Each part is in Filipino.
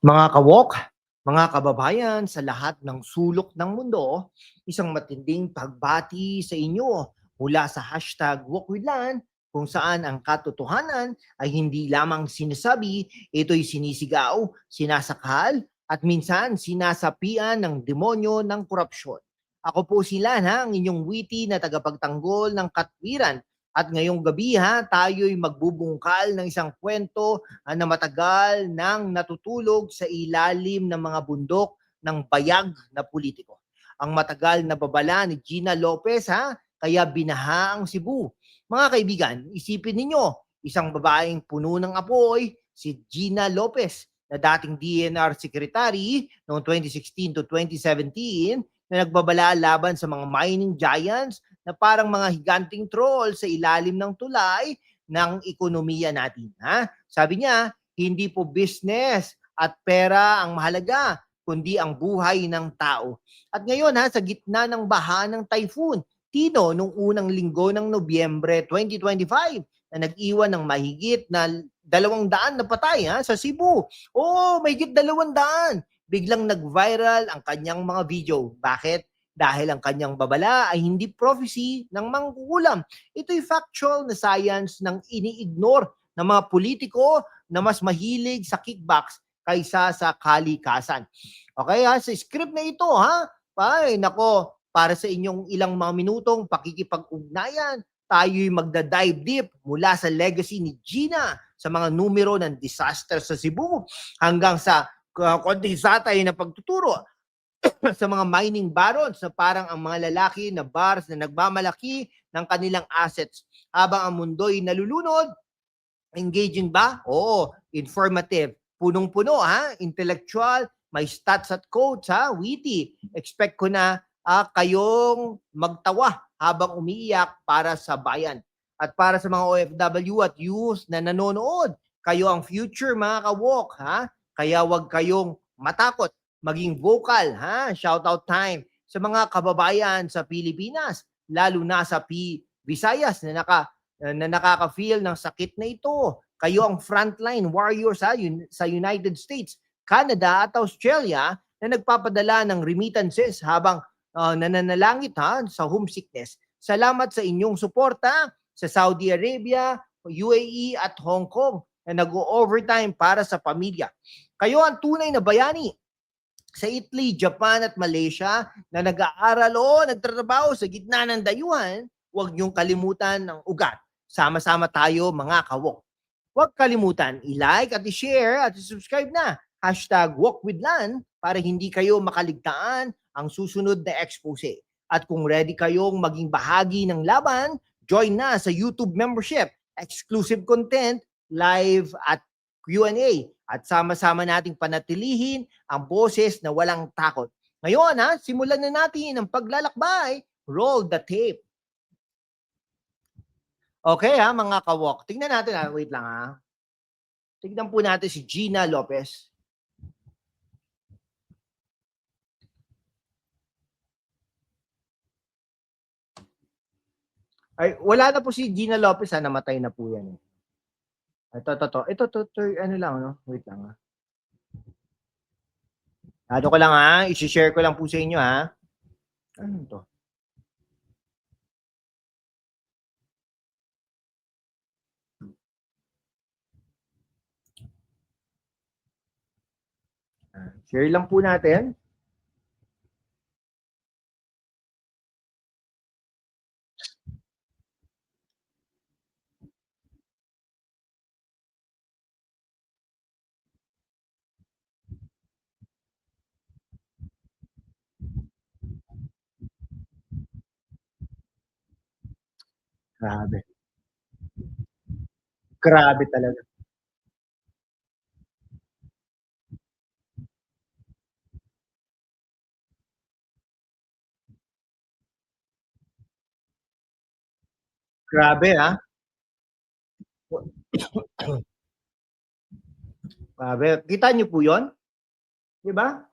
Mga kawok, mga kababayan sa lahat ng sulok ng mundo, isang matinding pagbati sa inyo mula sa hashtag WalkWithLand kung saan ang katotohanan ay hindi lamang sinasabi, ito'y sinisigaw, sinasakal, at minsan sinasapian ng demonyo ng korupsyon. Ako po sila ha, ang inyong witty na tagapagtanggol ng katwiran. At ngayong gabi ha, tayo'y magbubungkal ng isang kwento ah, na matagal nang natutulog sa ilalim ng mga bundok ng bayag na politiko. Ang matagal na babala ni Gina Lopez ha, kaya binaha ang Cebu. Mga kaibigan, isipin ninyo, isang babaeng puno ng apoy, si Gina Lopez, na dating DNR Secretary noong 2016 to 2017, na nagbabala laban sa mga mining giants na parang mga higanting troll sa ilalim ng tulay ng ekonomiya natin. Ha? Sabi niya, hindi po business at pera ang mahalaga, kundi ang buhay ng tao. At ngayon ha, sa gitna ng baha ng typhoon, Tino nung unang linggo ng Nobyembre 2025 na nag-iwan ng mahigit na dalawang daan na patay ha, sa Cebu. Oo, mahigit dalawang daan. Biglang nag-viral ang kanyang mga video. Bakit? Dahil ang kanyang babala ay hindi prophecy ng mangkukulam. Ito'y factual na science ng ini-ignore ng mga politiko na mas mahilig sa kickbacks kaysa sa kalikasan. Okay ha, sa script na ito ha, ay nako, para sa inyong ilang mga minutong pakikipag-ugnayan, tayo'y magda-dive deep mula sa legacy ni Gina sa mga numero ng disaster sa Cebu hanggang sa uh, konting satay na pagtuturo sa mga mining barons na parang ang mga lalaki na bars na nagmamalaki ng kanilang assets habang ang mundo'y nalulunod. Engaging ba? Oo, informative. Punong-puno ha, intellectual, may stats at quotes ha, witty. Expect ko na ah, kayong magtawa habang umiiyak para sa bayan. At para sa mga OFW at youth na nanonood, kayo ang future mga kawok, ha? Kaya wag kayong matakot, maging vocal, ha? Shout out time sa mga kababayan sa Pilipinas, lalo na sa P Visayas na naka na nakaka-feel ng sakit na ito. Kayo ang frontline warriors ha, yun, sa United States, Canada at Australia na nagpapadala ng remittances habang uh, nananalangit ha, sa homesickness. Salamat sa inyong suporta sa Saudi Arabia, UAE at Hong Kong na nag-overtime para sa pamilya. Kayo ang tunay na bayani sa Italy, Japan at Malaysia na nag-aaral o nagtatrabaho sa gitna ng dayuhan, huwag niyong kalimutan ang ugat. Sama-sama tayo mga kawok. Huwag kalimutan i-like at i-share at i-subscribe na. Hashtag WalkWithLan para hindi kayo makaligtaan ang susunod na expose. At kung ready kayong maging bahagi ng laban, join na sa YouTube membership, exclusive content, live at Q&A. At sama-sama nating panatilihin ang boses na walang takot. Ngayon ha, simulan na natin ang paglalakbay. Roll the tape. Okay ha, mga kawok. Tingnan natin ha. Wait lang ha. Tignan po natin si Gina Lopez. Ay, wala na po si Gina Lopez ha, namatay na po yan. Eh. Ito, ito, ito. Ito, ito, ito, ano lang, no? Wait lang ha. Ano ko lang ha, isi-share ko lang po sa inyo ha. Ano to? Ah, Share lang po natin. Grabe. Grabe talaga. Grabe ha. Grabe. Kita niyo po yon? Di ba?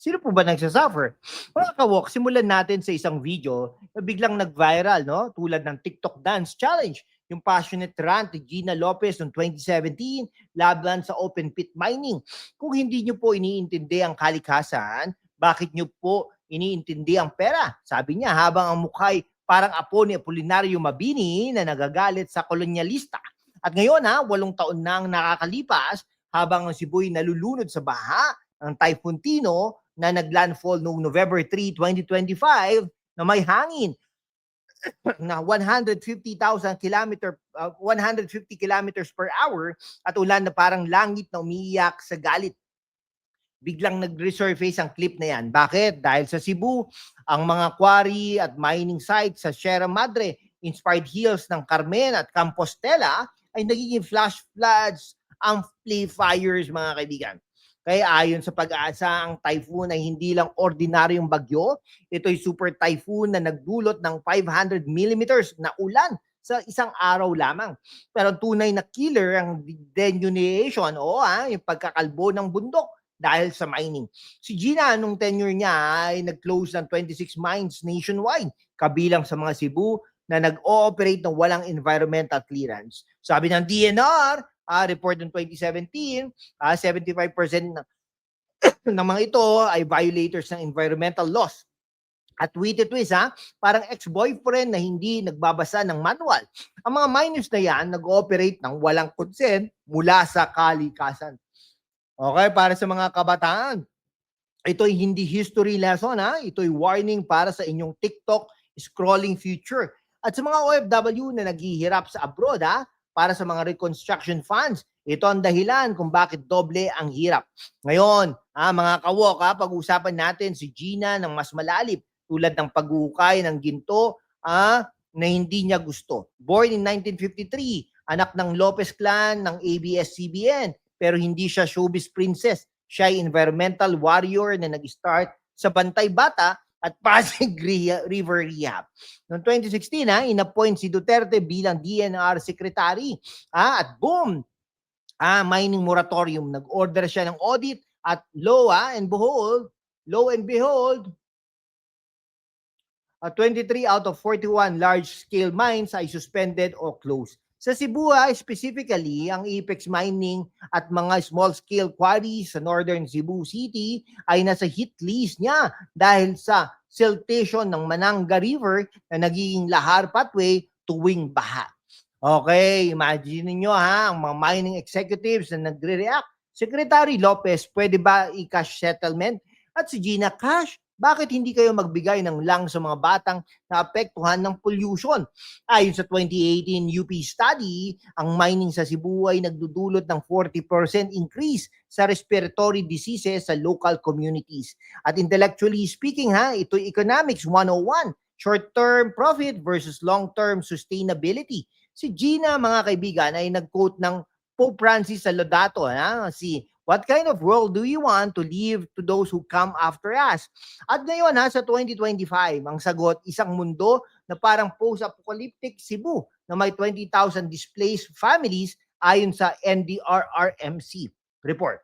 Sino po ba nagsasuffer? Mga kawok, simulan natin sa isang video na biglang nag-viral, no? Tulad ng TikTok Dance Challenge yung passionate rant ni Gina Lopez noong 2017 laban sa open pit mining. Kung hindi nyo po iniintindi ang kalikasan, bakit nyo po iniintindi ang pera? Sabi niya, habang ang mukha'y parang apo ni Apolinario Mabini na nagagalit sa kolonyalista. At ngayon ha, walong taon na ang nakakalipas habang ang Cebu'y nalulunod sa baha ng Typhoon Tino na naglandfall noong November 3, 2025 na may hangin na 150,000 kilometer uh, 150 kilometers per hour at ulan na parang langit na umiiyak sa galit. Biglang nag-resurface ang clip na yan. Bakit? Dahil sa Cebu, ang mga quarry at mining sites sa Sierra Madre, Inspired Hills ng Carmen at Compostela ay nagiging flash floods, amplifiers mga kaibigan. Kaya ayon sa pag-asa, ang typhoon ay hindi lang ordinaryong bagyo. Ito'y super typhoon na nagdulot ng 500 millimeters na ulan sa isang araw lamang. Pero tunay na killer ang denudation o ah, yung pagkakalbo ng bundok dahil sa mining. Si Gina, nung tenure niya, ay nag-close ng 26 mines nationwide, kabilang sa mga Cebu na nag-ooperate ng walang environmental clearance. Sabi ng DNR, ah, report ng 2017, ah, 75% ng, ng mga ito ay violators ng environmental laws. At witty twist ha, parang ex-boyfriend na hindi nagbabasa ng manual. Ang mga minors na yan nag-ooperate ng walang consent mula sa kalikasan. Okay, para sa mga kabataan, ito'y hindi history lesson ha, ito'y warning para sa inyong TikTok scrolling future. At sa mga OFW na naghihirap sa abroad ha, para sa mga reconstruction funds. Ito ang dahilan kung bakit doble ang hirap. Ngayon, ah, mga kawok, ha, pag-uusapan natin si Gina ng mas malalim tulad ng paghuhukay ng ginto ah, na hindi niya gusto. Born in 1953, anak ng Lopez clan ng ABS-CBN, pero hindi siya showbiz princess. Siya ay environmental warrior na nag-start sa Bantay Bata at Pasig River Rehab. Noong 2016, ha, inappoint si Duterte bilang DNR Secretary. Ah, at boom, ah, mining moratorium. Nag-order siya ng audit at lo ah, and behold, lo and behold, uh, 23 out of 41 large-scale mines ay suspended or closed. Sa Cebu, ah, specifically, ang Apex Mining at mga small-scale quarries sa northern Cebu City ay nasa hit list niya dahil sa siltation ng Mananga River na nagiging lahar pathway tuwing baha. Okay, imagine niyo ha, ang mga mining executives na nagre-react. Secretary Lopez, pwede ba i-cash settlement? At si Gina, cash? Bakit hindi kayo magbigay ng lang sa mga batang naapektuhan ng pollution? Ayon sa 2018 UP study, ang mining sa Cebu ay nagdudulot ng 40% increase sa respiratory diseases sa local communities. At intellectually speaking ha, ito'y economics 101, short-term profit versus long-term sustainability. Si Gina, mga kaibigan, ay nag-quote ng Pope Francis sa Laudato, ha? si What kind of world do you want to leave to those who come after us? At ngayon ha, sa 2025, ang sagot, isang mundo na parang post-apocalyptic Cebu na may 20,000 displaced families ayon sa NDRRMC report.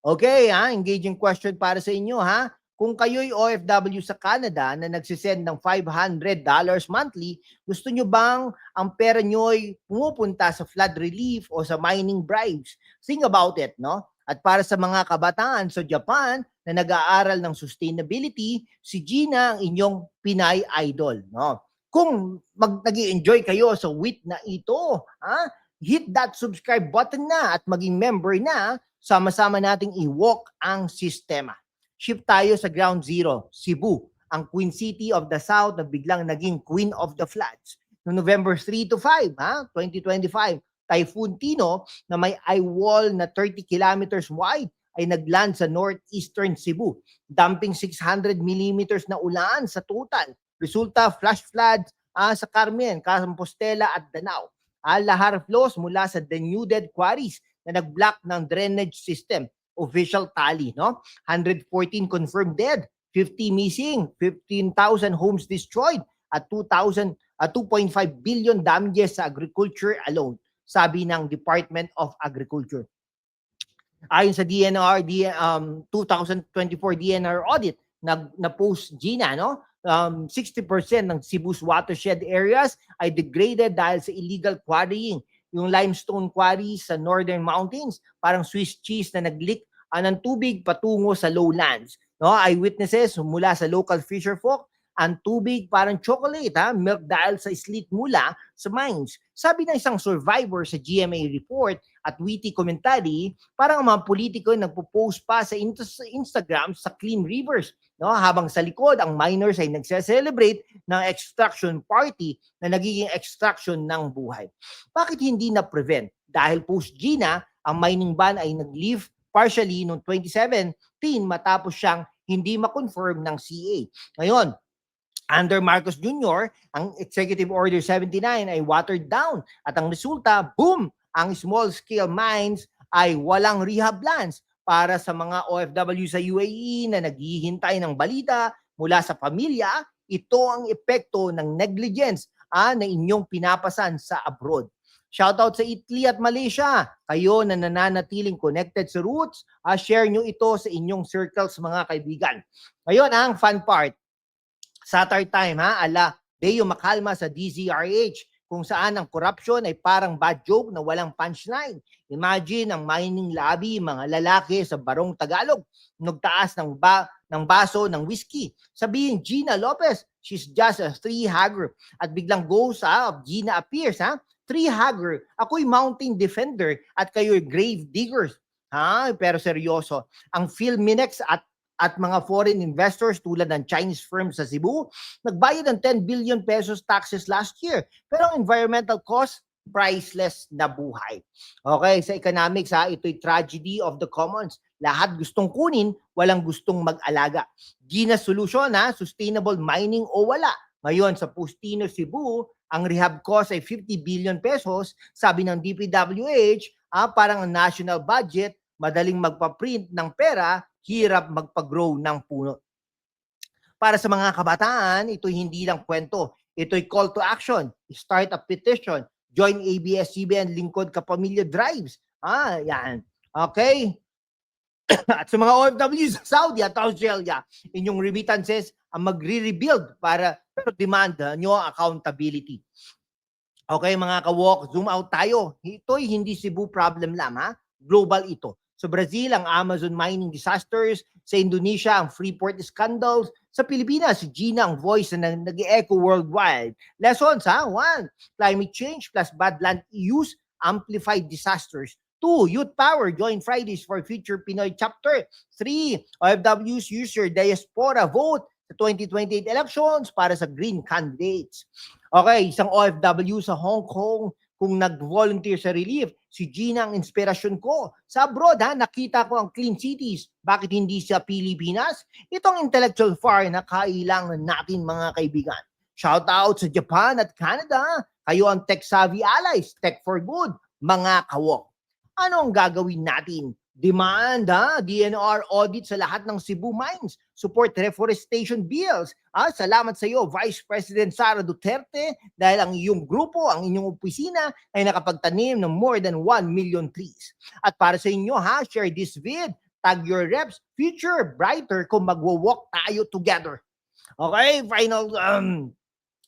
Okay, ha, engaging question para sa inyo ha. Kung kayo'y OFW sa Canada na nagsisend ng $500 monthly, gusto nyo bang ang pera nyo'y pumupunta sa flood relief o sa mining bribes? Think about it, no? At para sa mga kabataan sa Japan na nag-aaral ng sustainability, si Gina ang inyong Pinay idol, no? Kung mag enjoy kayo sa WIT na ito, ha? hit that subscribe button na at maging member na, sama-sama nating i-walk ang sistema shift tayo sa ground zero, Cebu, ang Queen City of the South na biglang naging Queen of the Floods. No November 3 to 5, ha, 2025, Typhoon Tino na may eye wall na 30 kilometers wide ay nagland sa northeastern Cebu, dumping 600 millimeters na ulan sa total. Resulta flash floods ah, sa Carmen, Compostela at Danao. Ah, lahar flows mula sa denuded quarries na nag-block ng drainage system official tally, no? 114 confirmed dead, 50 missing, 15,000 homes destroyed, at 2,000 uh, 2.5 billion damages sa agriculture alone, sabi ng Department of Agriculture. Ayon sa DNR, D, um, 2024 DNR audit, nag na post Gina no um, 60% ng Cebu's watershed areas ay degraded dahil sa illegal quarrying yung limestone quarry sa northern mountains parang Swiss cheese na nag-leak ah, ng tubig patungo sa lowlands. No eyewitnesses mula sa local fisher folk ang tubig parang chocolate ha milk dahil sa slit mula sa mines. Sabi ng isang survivor sa GMA report at witty commentary parang ang mga politiko nagpo-post pa sa Insta- Instagram sa clean rivers no habang sa likod ang miners ay nagse-celebrate ng extraction party na nagiging extraction ng buhay. Bakit hindi na prevent dahil post Gina ang mining ban ay nag-lift partially noong 2017 matapos siyang hindi ma-confirm ng CA ngayon under Marcos Jr., ang Executive Order 79 ay watered down at ang resulta, boom, ang small-scale mines ay walang rehab plans para sa mga OFW sa UAE na naghihintay ng balita mula sa pamilya. Ito ang epekto ng negligence ah, na inyong pinapasan sa abroad. Shoutout sa Italy at Malaysia. Kayo na nananatiling connected sa roots, ah, share nyo ito sa inyong circles mga kaibigan. Ngayon ang fun part. Satire time ha, ala Beo Makalma sa DZRH kung saan ang corruption ay parang bad joke na walang punchline. Imagine ang mining lobby, mga lalaki sa barong Tagalog, nagtaas ng, ba, ng baso ng whiskey. Sabihin, Gina Lopez, she's just a three hugger. At biglang goes ha, of Gina appears ha, three hugger. Ako'y mountain defender at kayo'y grave diggers. Ha? Pero seryoso, ang Philminex at at mga foreign investors tulad ng Chinese firms sa Cebu, nagbayad ng 10 billion pesos taxes last year. Pero ang environmental cost, priceless na buhay. Okay, sa economics ha, ito'y tragedy of the commons. Lahat gustong kunin, walang gustong mag-alaga. Gina solution ha, sustainable mining o wala. Ngayon sa Pustino Cebu, ang rehab cost ay 50 billion pesos. Sabi ng DPWH, ah, parang ang national budget, madaling magpa-print ng pera, hirap magpa-grow ng puno. Para sa mga kabataan, ito hindi lang kwento. Ito'y call to action. Start a petition. Join ABS-CBN Lingkod Kapamilya Drives. Ah, yan. Okay? at sa mga OFWs sa Saudi at Australia, inyong remittances ang magre-rebuild para pero demand nyo accountability. Okay mga ka-walk, zoom out tayo. Ito'y hindi Cebu problem lang ha. Global ito. Sa Brazil, ang Amazon mining disasters. Sa Indonesia, ang Freeport scandals. Sa Pilipinas, si Gina ang voice na nag-echo worldwide. Lessons ha? One, climate change plus bad land use amplified disasters. Two, youth power. Join Fridays for Future Pinoy Chapter. Three, OFWs use your diaspora vote 2028 elections para sa green candidates. Okay, isang OFW sa Hong Kong kung nag-volunteer sa relief, si Gina ang inspirasyon ko. Sa abroad ha, nakita ko ang clean cities. Bakit hindi sa Pilipinas? Itong intellectual fire na kailangan natin mga kaibigan. Shout out sa Japan at Canada. Kayo ang tech-savvy allies, tech for good, mga kawok. Ano ang gagawin natin? Demand, ha? DNR audit sa lahat ng Cebu mines. Support reforestation bills. Ah, salamat sa iyo, Vice President Sara Duterte, dahil ang iyong grupo, ang inyong opisina ay nakapagtanim ng more than 1 million trees. At para sa inyo, ha, share this vid, tag your reps, future brighter kung magwo-walk tayo together. Okay, final um,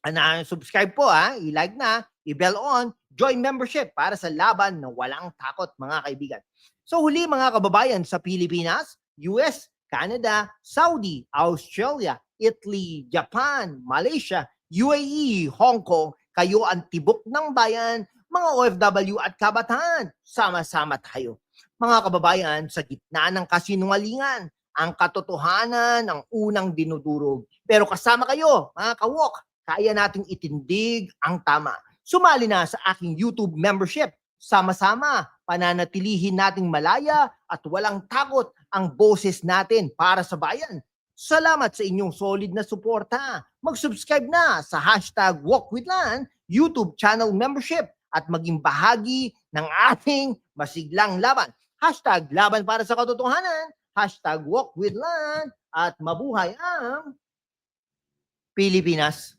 ana, subscribe po ha, i-like na, i-bell on, join membership para sa laban na walang takot mga kaibigan. So huli mga kababayan sa Pilipinas, US, Canada, Saudi, Australia, Italy, Japan, Malaysia, UAE, Hong Kong, kayo ang tibok ng bayan, mga OFW at kabataan. Sama-sama tayo. Mga kababayan, sa gitna ng kasinungalingan, ang katotohanan ang unang dinudurog. Pero kasama kayo, mga kawok, kaya nating itindig ang tama. Sumali na sa aking YouTube membership. Sama-sama, pananatilihin nating malaya at walang takot ang boses natin para sa bayan. Salamat sa inyong solid na suporta. Mag-subscribe na sa hashtag WalkWithLan YouTube channel membership at maging bahagi ng ating masiglang laban. Hashtag laban para sa katotohanan. Hashtag WalkWithLan at mabuhay ang Pilipinas.